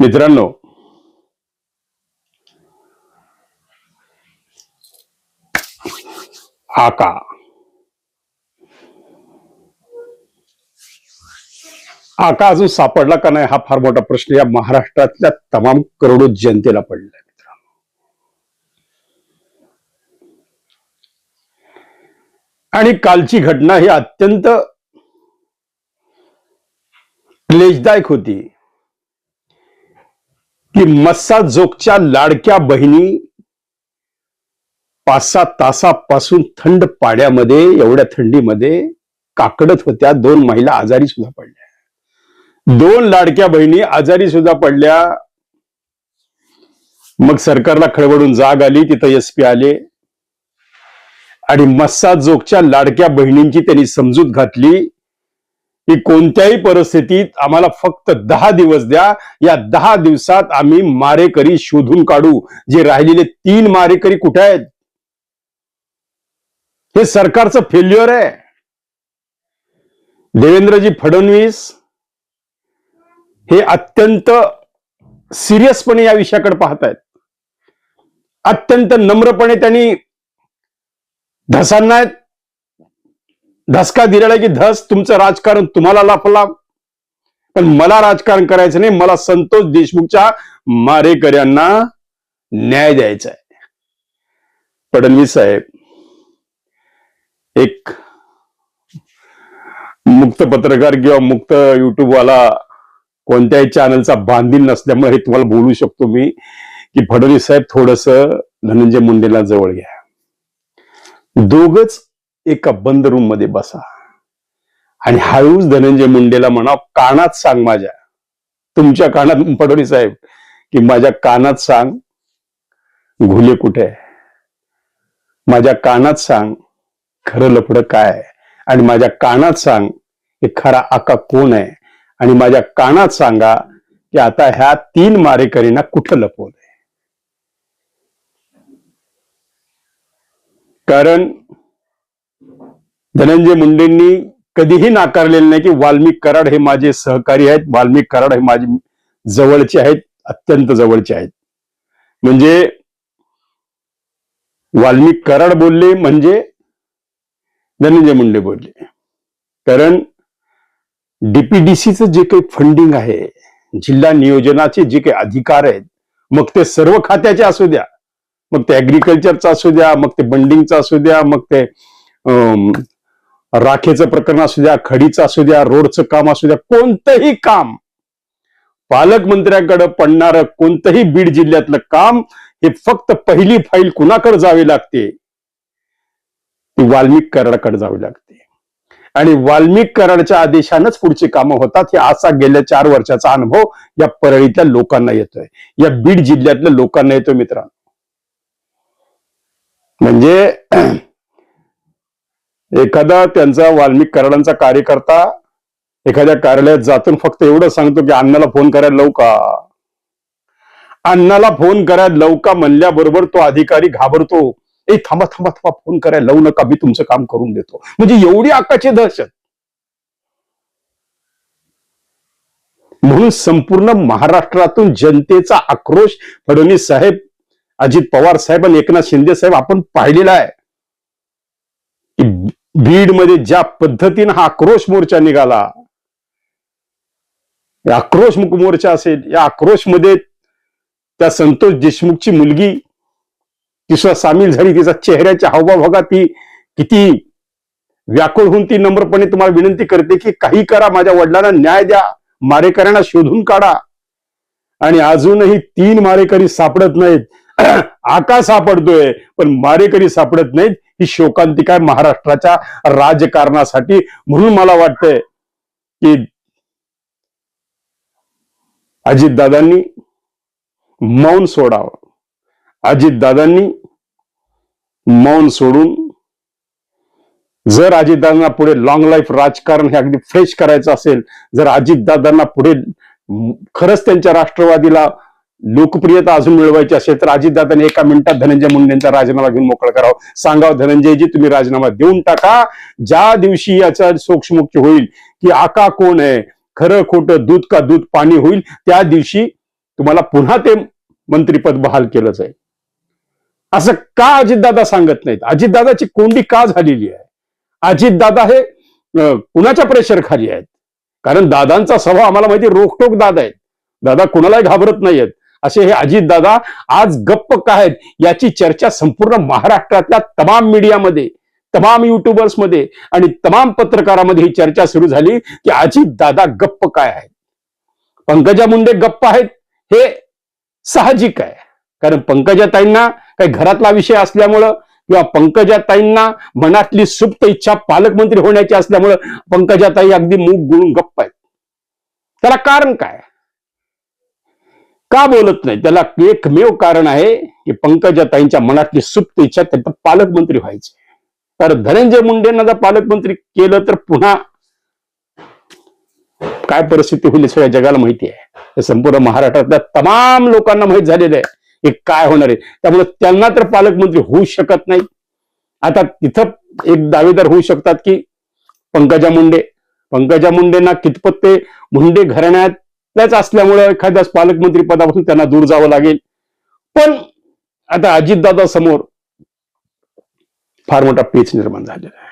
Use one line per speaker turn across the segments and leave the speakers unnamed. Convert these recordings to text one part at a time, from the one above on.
मित्रांनो आका. आका अजून सापडला का नाही हा फार मोठा प्रश्न या महाराष्ट्रातल्या तमाम करोडो जनतेला पडलाय मित्रांनो. आणि कालची घटना ही अत्यंत क्लेशदायक होती. की मस्सा जोगच्या लाडक्या बहिणी पाच सात तासापासून थंड पाड्यामध्ये एवढ्या थंडीमध्ये काकडत होत्या. दोन महिला आजारी सुद्धा पडल्या. दोन लाडक्या बहिणी आजारी सुद्धा पडल्या. मग सरकारला खळबडून जाग आली तिथं एस पी आले. आणि मस्सा जोगच्या लाडक्या बहिणींची त्यांनी समजूत घातली. की कोणत्याही परिस्थितीत आम्हाला फक्त दहा दिवस द्या. या दहा दिवसात आम्ही मारेकरी शोधून काढू. जे राहिलेले तीन मारेकरी कुठे आहेत? हे सरकारचं फेल्युअर आहे. देवेंद्रजी फडणवीस हे अत्यंत सिरियसपणे या विषयाकडे पाहत आहेत. अत्यंत नम्रपणे त्यांनी धसांना धसका दिलेला की धस तुमचं राजकारण तुम्हाला लाभला पण मला राजकारण करायचं नाही मला संतोष देशमुखच्या मारेकऱ्यांना न्याय द्यायचा आहे. फडणवीस साहेब एक मुक्त पत्रकार किंवा मुक्त युट्यूबवाला कोणत्याही चॅनलचा बांधील नसल्यामुळे हे तुम्हाला बोलू शकतो मी की फडणवीस साहेब थोडस धनंजय मुंडेला जवळ घ्या. दोघच एका बंद रूममध्ये बसा. आणि हळूच धनंजय मुंडेला म्हणा कानात सांग माझ्या. तुमच्या कानात फडणवीस साहेब की माझ्या कानात सांग घुले कुठे माझ्या कानात सांग खरं लफडं काय आणि माझ्या कानात सांग हे खरा आका कोण आहे? आणि माझ्या कानात सांगा की आता ह्या तीन मारेकरींना कुठं लपवलंय? कारण धनंजय मुंडेंनी कधीही नाकारलेलं नाही की वाल्मिक कराड हे माझे सहकारी आहेत वाल्मिक कराड हे माझे जवळचे आहेत अत्यंत जवळचे आहेत. म्हणजे वाल्मिक कराड बोलले म्हणजे धनंजय मुंडे बोलले. कारण डीपीडीसीचं जे काही फंडिंग आहे जिल्हा नियोजनाचे जे काही अधिकार आहेत मग ते सर्व खात्याचे असू द्या मग ते ऍग्रिकल्चरचं असू द्या मग ते बंडिंगचं असू द्या मग ते अं, राखेचं प्रकरण असू द्या खडीचं असू द्या रोडचं काम असू द्या कोणतंही काम पालकमंत्र्यांकडे पडणारं कोणतंही बीड जिल्ह्यातलं काम हे फक्त पहिली फाईल कुणाकडे जावी लागते? ती वाल्मिक कराडाकडे जावी लागते. आणि वाल्मिक कराडच्या आदेशानंच पुढची कामं होतात हे असा गेल्या चार वर्षाचा अनुभव या परळीतल्या लोकांना येतोय. या बीड जिल्ह्यातल्या लोकांना येतोय मित्रांनो. म्हणजे एखादा त्यांचा वाल्मिक कराडांचा कार्यकर्ता एखाद्या कार्यालयात जातून फक्त एवढं सांगतो की अण्णाला फोन करायला लवका का? अण्णाला फोन करायला लवका का म्हणल्याबरोबर तो अधिकारी घाबरतो. ए थांबा थांबा थांबा फोन करायला लावू नका मी तुमचं काम करून देतो. म्हणजे एवढी आकाची दहशत. म्हणून संपूर्ण महाराष्ट्रातून जनतेचा आक्रोश फडणवीस साहेब अजित पवार साहेब आणि एकनाथ शिंदे साहेब आपण पाहिलेला आहे. की बीडमध्ये ज्या पद्धतीनं हा आक्रोश मोर्चा निघाला आक्रोश मोर्चा असेल या आक्रोशमध्ये त्या संतोष देशमुखची मुलगी तिसरा सामील झाली तिचा चेहऱ्याच्या हावभाव बघा ती किती व्याकुळ होऊन ती नम्रपणे तुम्हाला विनंती करते की काही करा माझ्या वडिलांना न्याय द्या मारेकऱ्यांना शोधून काढा. आणि अजूनही तीन मारेकरी सापडत नाहीत. आका सापडतोय पण मारेकरी सापडत नाहीत ही शोकांतिका आहे महाराष्ट्राच्या राजकारणासाठी? म्हणून मला वाटतंय की अजितदादांनी मौन सोडावं. अजितदादांनी मौन सोडून जर अजितदादांना पुढे लॉंग लाईफ राजकारण हे अगदी फ्रेश करायचं असेल जर अजितदादांना पुढे खरंच त्यांच्या राष्ट्रवादीला लोकप्रियता अजून मिळवायची असेल तर अजितदादांनी एका मिनिटात धनंजय मुंडेंचा राजीनामा घेऊन मोकळ करावं. सांगावं धनंजयजी तुम्ही राजीनामा देऊन टाका. ज्या दिवशी याचा सोक्षमुक्ती होईल की आका कोण आहे खरं खोटं दूध का दूध पाणी होईल त्या दिवशी तुम्हाला पुन्हा ते मंत्रीपद बहाल केलं जाईल असं का अजितदादा सांगत नाहीत? अजितदादाची कोंडी का झालेली आहे? अजितदादा हे कुणाच्या प्रेशर खाली आहेत? कारण दादांचा स्वभाव आम्हाला माहिती रोखटोक दादा आहेत. दादा कुणालाही घाबरत नाहीयेत. असे हे अजितदादा आज गप्प काय आहेत याची चर्चा संपूर्ण महाराष्ट्रातल्या तमाम मीडियामध्ये तमाम युट्यूबर्समध्ये आणि तमाम पत्रकारामध्ये ही चर्चा सुरू झाली की अजित दादा गप्प काय आहेत. पंकजा मुंडे गप्प आहेत हे साहजिक आहे. कारण पंकजाताईंना काही घरातला विषय असल्यामुळं किंवा पंकजाताईंना मनातली सुप्त इच्छा पालकमंत्री होण्याची असल्यामुळं पंकजाताई अगदी मूग गुळून गप्प आहेत. त्याला कारण काय? का बोलत नाही? त्याला एकमेव कारण आहे की पंकजाताईंच्या मनातली सुप्त इच्छा त्यांना पालकमंत्री व्हायचे. तर धनंजय मुंडेंना जर पालकमंत्री केलं तर पुन्हा काय परिस्थिती होईल सगळ्या जगाला माहिती आहे. हे संपूर्ण महाराष्ट्रातल्या तमाम लोकांना माहीत झालेलं आहे हे काय होणार आहे. त्यामुळे त्यांना तर पालकमंत्री होऊ शकत नाही. आता तिथं एक दावेदार होऊ शकतात की पंकजा मुंडे. पंकजा मुंडेंना कितपत ते मुंडे घराण्यात त्याच असल्यामुळे एखाद्या पालकमंत्री पदापासून त्यांना दूर जावं लागेल. पण आता अजितदादा समोर फार मोठा पेच निर्माण झालेला आहे.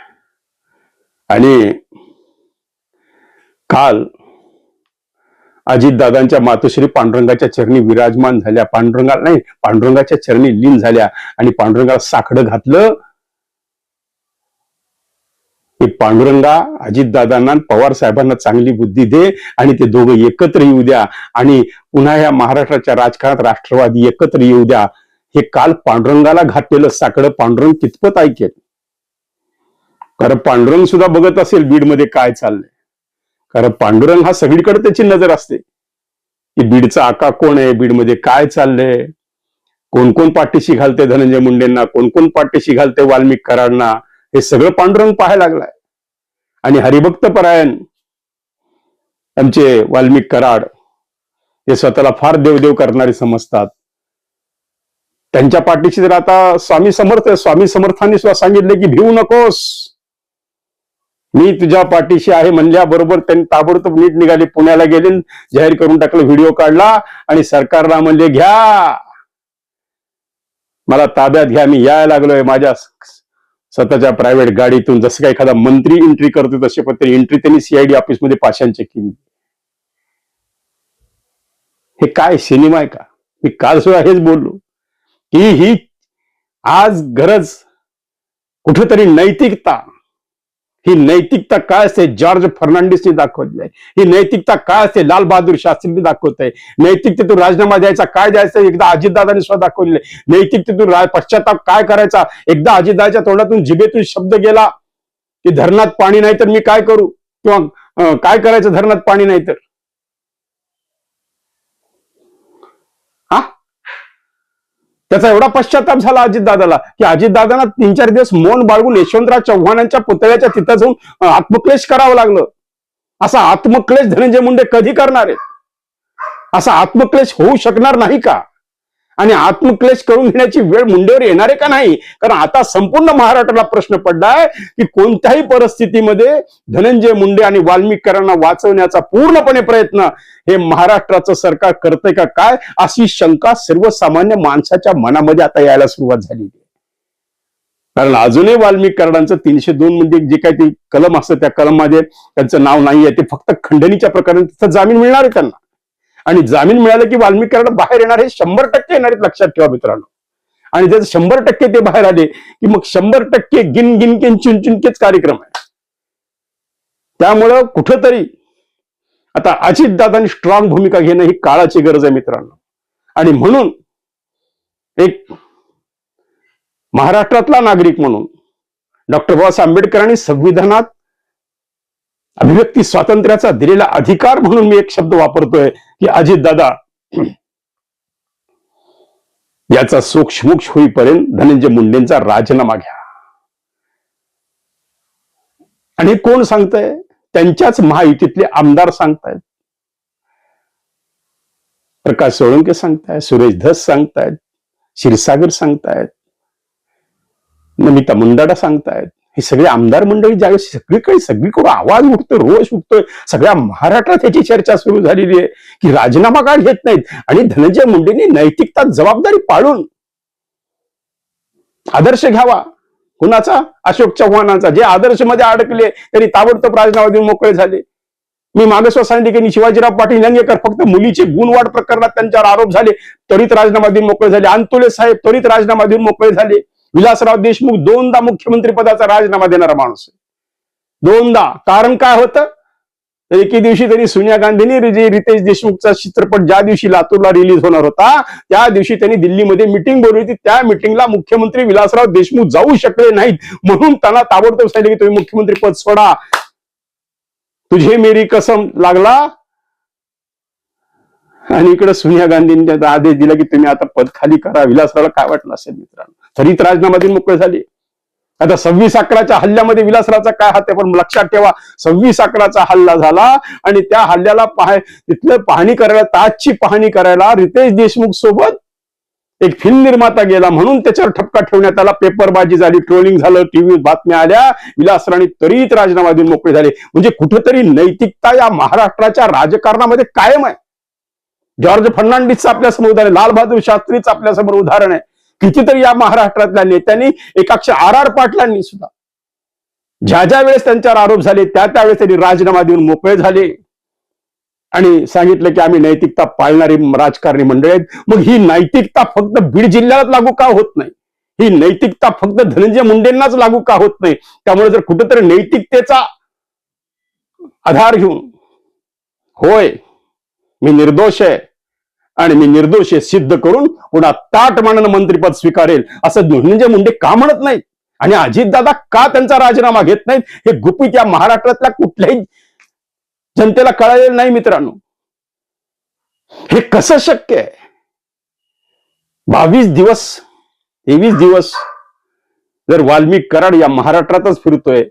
आणि काल अजितदादांच्या मातोश्री पांडुरंगाच्या चरणी विराजमान झाल्या. पांडुरंगा नाही पांडुरंगाच्या चरणी लीन झाल्या आणि पांडुरंगाला साखडं घातलं. की पांडुरंगा अजितदादांना पवार साहेबांना चांगली बुद्धी दे आणि ते दोघं एकत्र येऊ द्या. आणि पुन्हा या महाराष्ट्राच्या राजकारणात राष्ट्रवादी एकत्र येऊ द्या. हे काल पांडुरंगाला घातलेलं साकडं पांडुरंग कितपत ऐकेल? कारण पांडुरंग सुद्धा बघत असेल बीडमध्ये काय चाललंय. कारण पांडुरंग हा सगळीकडे त्याची नजर असते. की बीडचा आका कोण आहे? बीडमध्ये काय चाललंय? कोण कोण पाठीशी घालते धनंजय मुंडेंना? कोण कोण पाठीशी घालते वाल्मिक कराडना? हे सगळं पांडुरंग पाहायला लागलाय. आणि हरिभक्त परायण आमचे वाल्मिक कराड हे स्वतःला फार देवदेव करणारे समजतात. त्यांच्या पाठीशी जर आता स्वामी समर्थ स्वामी समर्थांनी सुद्धा सांगितले की भिवू नकोस. मी तुझ्या पाठीशी आहे म्हणल्याबरोबर त्यांनी ताबडतोब नीट निघाले पुण्याला गेले जाहीर करून टाकलं व्हिडिओ काढला आणि सरकारला म्हणले घ्या. मला ताब्यात घ्या मी यायला लागलोय माझ्या स्वतःच्या प्रायव्हेट गाडीतून जसं काय एखादा मंत्री एंट्री करतो तसे पण ते एंट्री त्यांनी सीआयडी ऑफिसमध्ये पाशांचे केली. हे काय सिनेमा आहे का? मी काल सुद्धा हेच बोललो की ही आज गरज कुठेतरी नैतिकता ही नैतिकता काय असते जॉर्ज फर्नांडिसने दाखवली आहे? ही नैतिकता काय असते लाल बहादूर शास्त्रींनी दाखवत आहे? नैतिकतेतून राजीनामा द्यायचा काय द्यायचा? एकदा अजितदादांनी सुद्धा दाखवलेलं आहे. नैतिकतेतून पश्चाताप काय करायचा? एकदा अजितदाच्या तोंडातून जिभेतून शब्द गेला की धरणात पाणी नाही तर मी काय करू? किंवा काय करायचं धरणात पाणी नाही तर? त्याचा एवढा पश्चाताप झाला अजितदादाला की अजितदादांना तीन चार दिवस मौन बाळगून यशवंतराव चव्हाणांच्या पुतळ्याच्या तिथं जाऊन आत्मक्लेश करावं लागलं. असा आत्मक्लेश धनंजय मुंडे कधी करणार आहे असा आत्मक्लेश होऊ शकणार नाही का? आणि आत्मक्लेश करून घेण्याची वेळ मुंडेवर येणार आहे का नाही? कारण आता संपूर्ण महाराष्ट्राला प्रश्न पडलाय की कोणत्याही परिस्थितीमध्ये धनंजय मुंडे आणि वाल्मिकरांना वाचवण्याचा पूर्णपणे प्रयत्न हे महाराष्ट्राचं सरकार करतंय का काय? अशी शंका सर्वसामान्य माणसाच्या मनामध्ये आता यायला सुरुवात झाली आहे. कारण अजूनही वाल्मिकरणांचं तीनशे दोन मध्ये जे काही ते कलम असतं त्या कलममध्ये त्यांचं नाव नाहीये ते फक्त खंडणीच्या प्रकारे तिथं जामीन मिळणार आहे त्यांना. आणि जामीन मिळालं की वाल्मिक बाहेर येणार हे शंभर टक्के येणार आहेत लक्षात ठेवा मित्रांनो. आणि जर शंभर टक्के ते बाहेर आले की मग शंभर टक्के गिन गिन किन चुन चुनकेच कार्यक्रम आहे. त्यामुळं कुठंतरी आता अजितदादांनी स्ट्रॉंग भूमिका घेणं ही काळाची गरज आहे मित्रांनो. आणि म्हणून एक महाराष्ट्रातला नागरिक म्हणून डॉक्टर बाबासाहेब आंबेडकरांनी संविधानात अभिव्यक्ती स्वातंत्र्याचा दिलेला अधिकार म्हणून मी एक शब्द वापरतोय की अजित दादा याचा सोक्षमोक्ष होईपर्यंत धनंजय मुंडेंचा राजीनामा घ्या. आणि कोण सांगताय? त्यांच्याच महायुतीतले आमदार सांगतायत. प्रकाश सोळंके सांगतायत सुरेश धस सांगतायत क्षीरसागर सांगतायत नमिता मुंदाडा सांगतायत हे सगळे आमदार मंडळी ज्यावेळेस सगळीकडे सगळीकडे आवाज उठतोय रोष उठतोय सगळ्या महाराष्ट्रात याची चर्चा सुरू झालेली आहे की राजीनामा का घेत नाहीत? आणि धनंजय मुंडेंनी नैतिकता जबाबदारी पाळून आदर्श घ्यावा. कुणाचा? अशोक चव्हाणांचा. जे आदर्शमध्ये अडकले तरी ताबडतोब राजीनामा देऊन मोकळे झाले. मी मागेश्वर सांगितले की शिवाजीराव पाटील लंगेकर फक्त मुलीचे गुणवाढ प्रकरणात त्यांच्यावर आरोप झाले त्वरित राजीनामा देऊन मोकळे झाले. अंतुले साहेब त्वरित राजीनामा देऊन मोकळे झाले. विलासराव देशमुख दोनदा मुख्यमंत्री पदाचा राजीनामा देणारा माणूस आहे. दोनदा. कारण काय होतं? तर एके दिवशी त्यांनी सोनिया गांधींनी जे रितेश देशमुखचा चित्रपट ज्या दिवशी लातूरला रिलीज होणार होता त्या दिवशी त्यांनी दिल्लीमध्ये मिटिंग बोलवली होती. त्या मिटिंगला मुख्यमंत्री विलासराव देशमुख जाऊ शकले नाहीत. म्हणून त्यांना ताबडतोब सांगितले की तुम्ही मुख्यमंत्री पद सोडा. तुझे मेरी कसम लागला. आणि इकडे सोनिया गांधींनी त्याचा आदेश दिला की तुम्ही आता पद खाली करा. विलासरावला काय वाटलं असेल मित्रांनो? तरीच राजीनामा मोकळे झाले. आता सव्वीस अकराच्या हल्ल्यामध्ये विलासरावचा काय हात आहे? पण लक्षात ठेवा सव्वीस अकराचा हल्ला झाला आणि त्या हल्ल्याला पाहाय तिथलं पाहणी करायला ताजची पाहणी करायला रितेश देशमुख सोबत एक फिल्म निर्माता गेला. म्हणून त्याच्यावर ठपका ठेवण्यात आला. पेपरबाजी झाली ट्रोलिंग झालं टीव्ही बातम्या आल्या. विलासराणी त्वरित राजीनामा देऊन मोकळे झाले. म्हणजे कुठेतरी नैतिकता या महाराष्ट्राच्या राजकारणामध्ये कायम आहे. जॉर्ज फर्नांडिसचं आपल्यासमोर उदाहरण आहे. लालबहादूर शास्त्रीचं आपल्यासमोर उदाहरण आहे. कितीतरी या महाराष्ट्रातल्या नेत्यांनी एकाक्ष आर आर पाटलांनी सुद्धा ज्या ज्या वेळेस त्यांच्यावर आरोप झाले त्या त्यावेळेस त्यांनी राजीनामा देऊन मोकळे झाले. आणि सांगितलं की आम्ही नैतिकता पाळणारी राजकारणी मंडळी आहेत. मग ही नैतिकता फक्त बीड जिल्ह्यालाच लागू का होत नाही? ही नैतिकता फक्त धनंजय मुंडेंनाच लागू का होत नाही? त्यामुळे जर कुठेतरी नैतिकतेचा आधार घेऊन होय मी निर्दोष आहे. आणि मी निर्दोष आहे सिद्ध करून पुन्हा ताट मानन मंत्रीपद स्वीकारेल. असं धनंजय मुंडे का म्हणत नाहीत? आणि अजितदादा का त्यांचा राजीनामा घेत नाहीत? हे गुपित या महाराष्ट्रातल्या कुठल्याही जनतेला कळालेलं नाही मित्रांनो. हे कसं शक्य आहे? बावीस दिवस तेवीस दिवस जर वाल्मिक कराड या महाराष्ट्रातच फिरतोय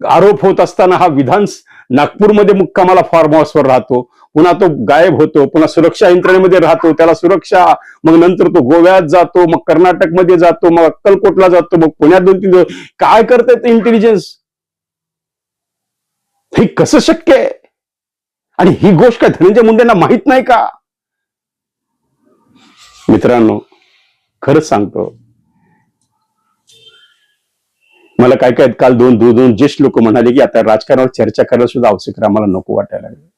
आरोप होत असताना हा विधान नागपूरमध्ये मुक्कामाला फार्म हाऊसवर राहतो. पुन्हा तो गायब होतो. पुन्हा सुरक्षा यंत्रणेमध्ये राहतो. त्याला सुरक्षा मग नंतर तो गोव्यात जातो मग कर्नाटकमध्ये जातो मग अक्कलकोटला जातो मग पुण्यात दोन तीन दिवस. काय करतायत इंटेलिजन्स हे कसं शक्य आहे? आणि ही गोष्ट काय धनंजय मुंडेंना माहीत नाही का? मित्रांनो खरंच सांगतो मला काय काय काल दोन दोन दोन ज्येष्ठ लोक म्हणाले की आता राजकारणावर चर्चा करायला सुद्धा आवश्यक आम्हाला नको वाटायला लागले.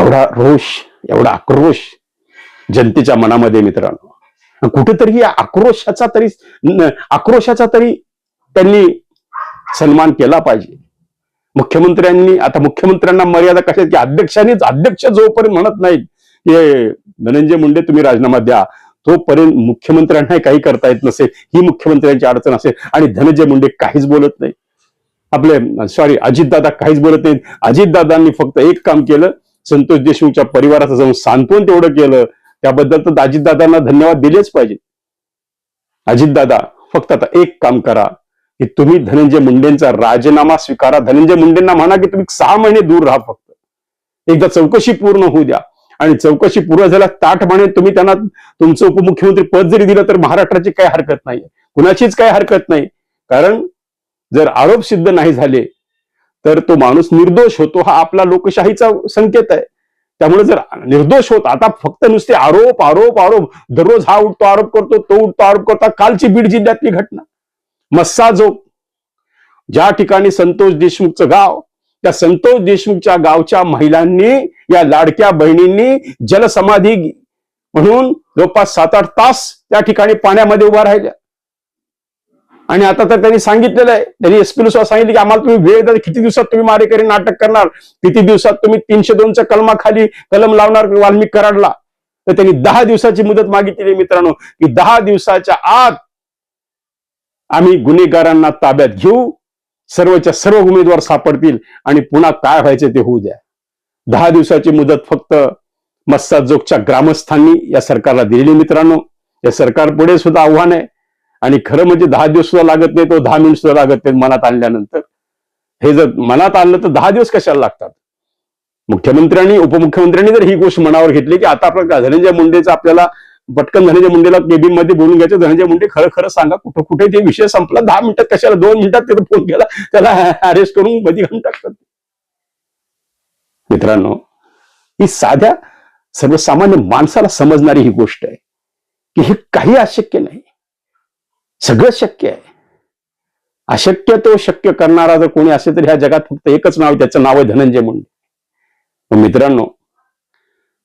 एवढा रोष एवढा आक्रोश जनतेच्या मनामध्ये मित्रांनो. कुठेतरी या आक्रोशाचा तरी आक्रोशाचा तरी त्यांनी सन्मान केला पाहिजे. मुख्यमंत्र्यांनी आता मुख्यमंत्र्यांना मर्यादा कशा की अध्यक्षांनीच अध्यक्ष जोपर्यंत म्हणत नाहीत की धनंजय मुंडे तुम्ही राजीनामा द्या. तोपर्यंत मुख्यमंत्र्यांना काही करता येत नसेल ही मुख्यमंत्र्यांची अडचण असेल. आणि धनंजय मुंडे काहीच बोलत नाही आपले सॉरी अजितदादा काहीच बोलत नाहीत. अजितदादांनी फक्त एक काम केलं संतोष देशमुखच्या परिवाराचं जाऊन सांत्वन तेवढं केलं. त्याबद्दल तर अजितदादांना धन्यवाद दिलेच पाहिजे. अजितदादा फक्त आता एक काम करा की तुम्ही धनंजय मुंडेंचा राजीनामा स्वीकारा. धनंजय मुंडेंना म्हणा की तुम्ही सहा महिने दूर राहा फक्त. एकदा चौकशी पूर्ण होऊ द्या. आणि चौकशी पूर्ण झाल्या ताठ तुम्ही त्यांना तुमचं उपमुख्यमंत्री पद जरी दिलं तर महाराष्ट्राची काही हरकत नाही. कुणाचीच काही हरकत नाही. कारण जर आरोप सिद्ध नाही झाले तर तो माणूस निर्दोष होतो हा आपला लोकशाहीचा संकेत आहे. त्यामुळे जर निर्दोष होत आता फक्त नुसते आरोप आरोप आरोप दररोज हा उठतो आरोप करतो तो उठतो आरोप करतो कालची बीड जिल्ह्यातली घटना. मस्साजोग ज्या ठिकाणी संतोष देशमुखचं गाव त्या संतोष देशमुखच्या गावच्या महिलांनी या लाडक्या बहिणींनी जलसमाधी म्हणून जवळपास सात आठ तास त्या ठिकाणी पाण्यामध्ये उभा राहिल्या. आणि आता तर त्यांनी सांगितलेलं आहे त्यांनी एसपी सुद्धा सांगितलं की आम्हाला तुम्ही वेळ द्या किती दिवसात तुम्ही मारेकरी नाटक करणार? किती दिवसात तुम्ही तीनशे दोनच्या कलमाखाली कलम लावणार वाल्मिक कराडला? तर त्यांनी दहा दिवसाची मुदत मागितली मित्रांनो की दहा दिवसाच्या आत आम्ही गुन्हेगारांना ताब्यात घेऊ सर्वच्या सर्व उमेदवार सापडतील आणि पुन्हा काय व्हायचे ते होऊ द्या. दहा दिवसाची मुदत फक्त मस्साजोगच्या ग्रामस्थांनी या सरकारला दिलेली मित्रांनो. या सरकार पुढे सुद्धा आव्हान आहे. आणि खरं म्हणजे दहा दिवस सुद्धा लागत नाही तो दहा मिनिट सुद्धा लागत नाही मनात आणल्यानंतर. हे जर मनात आणलं तर दहा दिवस कशाला लागतात? मुख्यमंत्र्यांनी उपमुख्यमंत्र्यांनी जर ही गोष्ट मनावर घेतली की आता आपण धनंजय मुंडेचं आपल्याला पटकन धनंजय मुंडेला केबिनमध्ये बोलून घ्यायचं. धनंजय मुंडे खरं खरं सांगा कुठं कुठे? ते विषय संपला दहा मिनिटात कशाला दोन मिनिटात त्याचा फोन केला त्याला अरेस्ट करून मध्ये घालून टाकतात. मित्रांनो ही साध्या सर्वसामान्य माणसाला समजणारी ही गोष्ट आहे की हे काही अशक्य नाही. सगळं शक्य आहे. अशक्य तो शक्य करणारा जर कोणी असेल तर ह्या जगात फक्त एकच नाव आहे, त्याचं नाव आहे धनंजय मुंडे. मित्रांनो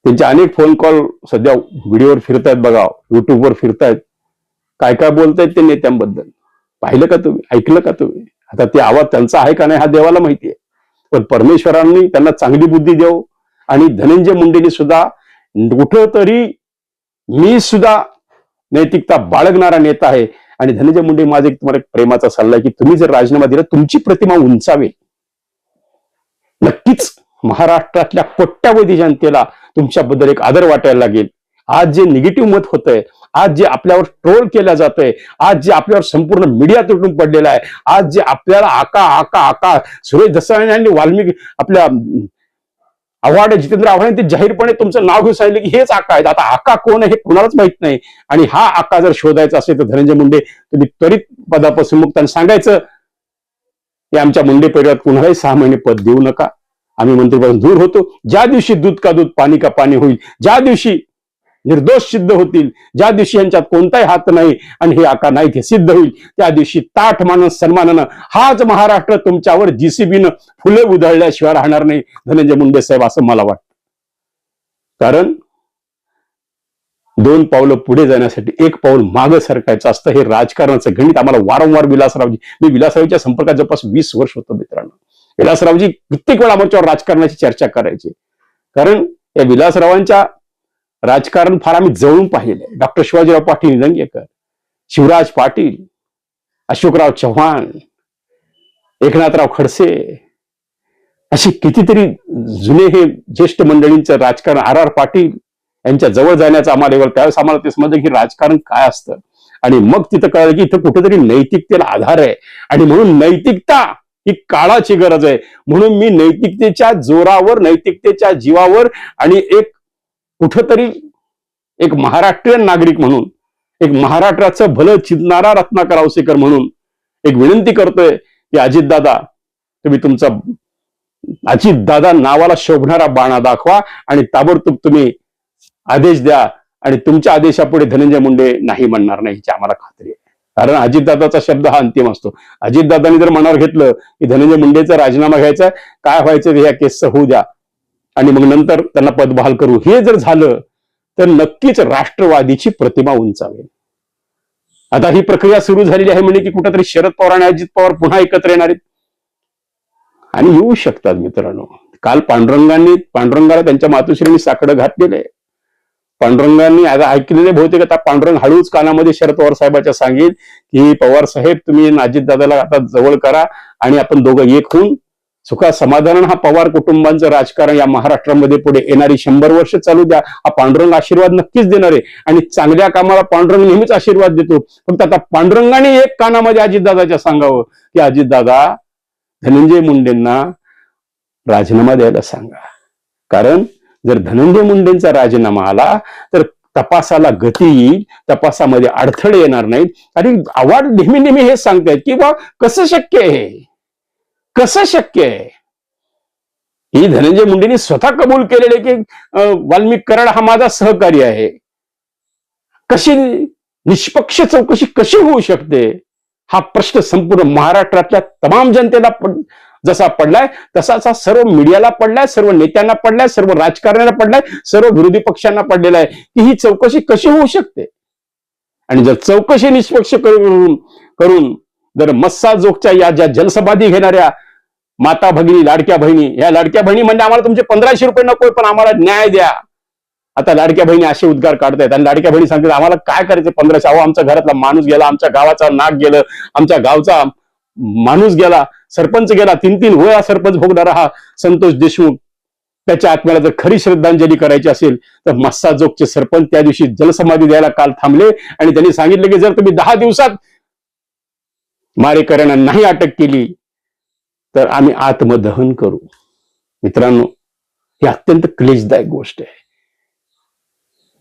त्यांचे अनेक फोन कॉल सध्या व्हिडिओवर फिरतायत बघा युट्यूबवर फिरतायत. काय काय बोलतायत ते नेत्यांबद्दल? पाहिलं का तुम्ही? ऐकलं का तुम्ही? आता ते आवाज त्यांचा आहे का नाही हा देवाला माहिती आहे. पण परमेश्वरांनी त्यांना चांगली बुद्धी देव आणि धनंजय मुंडेंनी सुद्धा कुठंतरी मी सुद्धा नैतिकता बाळगणारा नेता आहे. आणि धनंजय मुंडे माझा एक तुम्हाला एक प्रेमाचा सल्ला आहे की तुम्ही जर राजीनामा दिला तुमची प्रतिमा उंचावेल. नक्कीच. महाराष्ट्रातल्या कोट्यावधी जनतेला तुमच्याबद्दल एक आदर वाटायला लागेल. आज जे निगेटिव्ह मत होतंय आज जे आपल्यावर ट्रोल केलं आहे आज जे आपल्यावर संपूर्ण मीडिया तुटून पडलेला आहे आज जे आपल्याला आका आका आका सुरेश दसाने आणि वाल्मिकी आपल्या आव्हाड जितेंद्र आव्हाड ते जाहीरपणे तुमचं नाव घेऊन सांगितलं की हेच आका आहेत. आता आका कोण आहे हे कोणालाच माहीत नाही. आणि हा आका जर शोधायचा असेल तर धनंजय मुंडे तुम्ही त्वरित पदापासून मुक्त. आणि सांगायचं की आमच्या मुंडे परिवारात कुणालाही सहा महिने पद देऊ नका. आम्ही मंत्रिपदापासून दूर होतो. ज्या दिवशी दूध का दूध पाणी का पाणी होईल ज्या दिवशी निर्दोष सिद्ध होतील ज्या दिवशी यांच्यात कोणताही हात नाही आणि हे आका नाहीत हे सिद्ध होईल त्या दिवशी ताठ मानस सन्मानानं हाच महाराष्ट्र तुमच्यावर जीसीबीनं फुले उधळल्याशिवाय राहणार नाही. धनंजय मुंडे साहेब असं मला वाटतं. कारण दोन पावलं पुढे जाण्यासाठी एक पाऊल मागं सरकायचं असतं हे राजकारणाचं गणित आम्हाला वारंवार विलासरावजी मी विलासरावच्या संपर्कात जवळपास वीस वर्ष होतो मित्रांनो. विलासरावजी कित्येक वेळा आमच्यावर राजकारणाची चर्चा करायची. कारण या विलासरावांच्या राजकारण फार आम्ही जवळून पाहिलेलं आहे डॉक्टर शिवाजीराव पाटील निलंगेकर शिवराज पाटील अशोकराव चव्हाण एकनाथराव खडसे अशी कितीतरी जुने हे ज्येष्ठ मंडळींचं राजकारण आर आर पाटील यांच्या जवळ जाण्याचं आम्हाला एवढं त्यावेळेस आम्हाला ते समजलं की राजकारण काय असतं. आणि मग तिथं कळलं की इथं कुठेतरी नैतिकतेला आधार आहे. आणि म्हणून नैतिकता ही काळाची गरज आहे. म्हणून मी नैतिकतेच्या जोरावर नैतिकतेच्या जीवावर आणि एक कुठंतरी एक महाराष्ट्रीयन नागरिक म्हणून एक महाराष्ट्राचं भलं चिंतणारा रत्नाकर आवसेकर म्हणून एक विनंती करतोय की अजितदादा तुम्ही तुमचा अजितदादा नावाला शोभणारा बाणा दाखवा आणि ताबडतोब तुम्ही आदेश द्या आणि तुमच्या आदेशापुढे धनंजय मुंडे नाही म्हणणार नाही ह्याची आम्हाला खात्री आहे. कारण अजितदादाचा शब्द हा अंतिम असतो. अजितदादांनी जर मनावर घेतलं की धनंजय मुंडेचा राजीनामा घ्यायचा काय व्हायचं ते ह्या केसचं होऊ द्या. आणि मग नंतर त्यांना पद बहाल करू. हे जर झालं तर नक्कीच राष्ट्रवादीची प्रतिमा उंचावेल. आता ही प्रक्रिया सुरू झालेली आहे म्हणजे की कुठेतरी शरद पवार आणि अजित पवार पुन्हा एकत्र येणार आहेत. आणि येऊ शकतात मित्रांनो. काल पांडुरंगांनी पांडुरंगाला त्यांच्या मातोश्रींनी साकडं घातलेलं आहे. पांडुरंगांनी आता ऐकलेले बहुतेक आता पांडुरंग हळूच कानामध्ये शरद पवार साहेबाच्या सांगेल की पवार साहेब तुम्ही नाजिद दादाला आता जवळ करा आणि आपण दोघं एक होऊन सुखा समाधान हा पवार कुटुंबांचं राजकारण या महाराष्ट्रामध्ये पुढे येणारी शंभर वर्ष चालू द्या. हा पांडुरंग आशीर्वाद नक्कीच देणार आहे. आणि चांगल्या कामाला पांडुरंग नेहमीच आशीर्वाद देतो. फक्त आता पांडुरंगाने एक कानामध्ये अजितदादाच्या सांगावं की अजितदादा धनंजय मुंडेंना राजीनामा द्यायला सांगा. कारण जर धनंजय मुंडेंचा राजीनामा आला तर तपासाला गती येईल तपासामध्ये अडथळे येणार नाहीत. आणि आव्हाड नेहमी नेहमी हे सांगतायत की बा कसं शक्य आहे? कसं शक्य आहे? ही धनंजय मुंडेंनी स्वतः कबूल केलेले की वाल्मिक कराड हा माझा सहकारी आहे. कशी निष्पक्ष चौकशी कशी होऊ शकते? हा प्रश्न संपूर्ण महाराष्ट्रातल्या तमाम जनतेला जसा पडलाय तसाच हा सर्व मीडियाला पडलाय सर्व नेत्यांना पडलाय सर्व राजकारण्याला पडलाय सर्व विरोधी पक्षांना पडलेला आहे. की ही चौकशी कशी होऊ शकते? आणि जर चौकशी निष्पक्ष करून करून जर मस्सा जोगच्या या ज्या जलसमाधी घेणाऱ्या माता भगिनी लाडक्या बहिणी या लाडक्या बहिणी म्हणजे आम्हाला तुमचे पंधराशे रुपये नकोय पण आम्हाला न्याय द्या. आता लाडक्या बहिणी असे उद्गार काढतायत आणि लाडक्या बहिणी सांगतात आम्हाला काय करायचं पंधराशे? अहो आमच्या घरातला माणूस गेला आमच्या गावाचा नाक गेलं आमच्या गावचा माणूस गेला सरपंच गेला तीन तीन वेळा सरपंच भोगणारा हा संतोष देशमुख. त्याच्या आत्म्याला जर खरी श्रद्धांजली करायची असेल तर मस्साजोगचे सरपंच त्या दिवशी जलसमाधी द्यायला काल थांबले आणि त्यांनी सांगितलं की जर तुम्ही दहा दिवसात मारेकऱ्यांना नाही अटक केली तर आम्ही आत्मदहन करू. मित्रांनो ही अत्यंत क्लेशदायक गोष्ट आहे.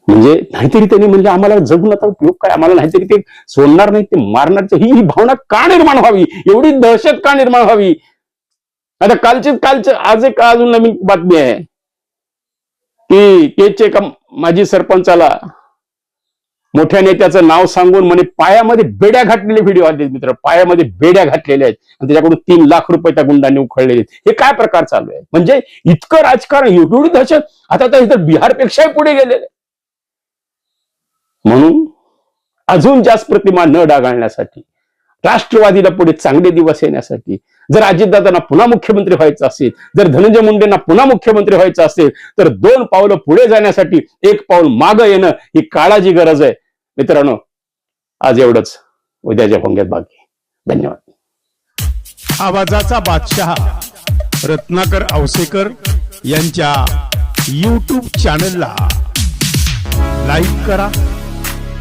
म्हणजे नाहीतरी त्यांनी म्हणजे आम्हाला जगून आता उपयोग काय? आम्हाला नाहीतरी ते सोडणार नाही ते मारणार. ही ही भावना का निर्माण व्हावी? एवढी दहशत का निर्माण व्हावी? आता कालचे कालचे आज एक अजून नवीन बातमी आहे. की तेच एका माजी सरपंचाला मोठ्या नेत्याचं नाव सांगून म्हणे पायामध्ये बेड्या घातलेले व्हिडिओ आले मित्र. पायामध्ये बेड्या घातलेल्या आहेत. आणि त्याच्याकडून तीन लाख रुपये त्या गुंडांनी उखळलेले आहेत. हे काय प्रकार चालू आहे? म्हणजे इतकं राजकारण एवढी दहशत. आता तर बिहारपेक्षाही पुढे गेलेले म्हणून अजून जास्त प्रतिमा न डागाळण्यासाठी राष्ट्रवादीला पुढे चांगले दिवस येण्यासाठी जर अजितदादांना पुन्हा मुख्यमंत्री व्हायचं असेल जर धनंजय मुंडेंना पुन्हा मुख्यमंत्री व्हायचं असेल तर दोन पावलं पुढे जाण्यासाठी एक पाऊल मागं येणं ही काळाची गरज आहे. मित्रांनो आज एवढंच. उद्याच्या भोंग्यात बाकी धन्यवाद.
आवाजाचा बादशहा रत्नाकर औसेकर यांच्या यूट्यूब चॅनलला लाईक करा.